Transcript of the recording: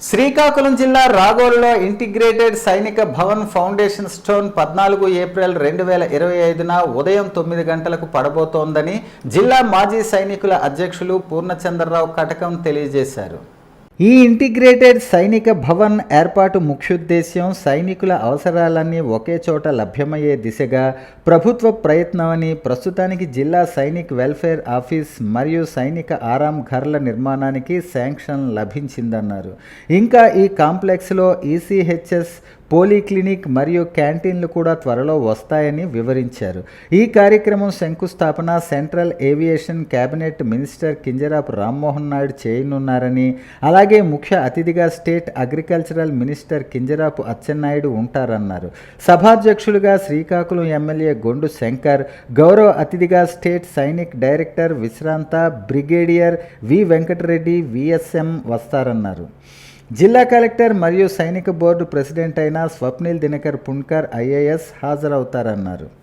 శ్రీకాకుళం జిల్లా రాగోలులో integrated Sainik Bhavan foundation stone పద్నాలుగు April రెండు వేల ఇరవై ఐదున ఉదయం తొమ్మిది గంటలకు పడబోతోందని జిల్లా మాజీ సైనికుల అధ్యక్షులు పూర్ణచంద్రరావు కటకం తెలియజేశారు. ఈ ఇంటిగ్రేటెడ్ సైనిక భవన్ ఏర్పాటు ముఖ్యోద్దేశ్యం సైనికుల అవసరాలన్నీ ఒకే చోట లభ్యమయ్యే దిశగా ప్రభుత్వ ప్రయత్నమని ప్రస్తుతానికి జిల్లా సైనిక్ వెల్ఫేర్ ఆఫీస్ మరియు సైనిక ఆరాం ఘర్ల నిర్మాణానికి శాంక్షన్ లభించిందన్నారు. ఇంకా ఈ కాంప్లెక్స్లో ఈసీహెచ్ఎస్ పోలీక్లినిక్ మరియు క్యాంటీన్లు కూడా త్వరలో వస్తాయని వివరించారు. ఈ కార్యక్రమం శంకుస్థాపన central aviation cabinet minister Kinjarapu Rammohan Naidu చేయనున్నారని అలాగే ముఖ్య అతిథిగా state agricultural minister Kinjarapu Atchannaidu ఉంటారన్నారు. సభాధ్యక్షులుగా శ్రీకాకుళం ఎమ్మెల్యే గొండు శంకర్ గౌరవ అతిథిగా స్టేట్ సైనిక్ డైరెక్టర్ విశ్రాంత బ్రిగేడియర్ వి వెంకటరెడ్డి విఎస్ఎం వస్తారన్నారు. జిల్లా కలెక్టర్ మరియు సైనిక బోర్డు ప్రెసిడెంట్ అయిన స్వప్నిల్ దినకర్ పుణ్కర్ ఐఏఎస్ హాజరవుతారన్నారు.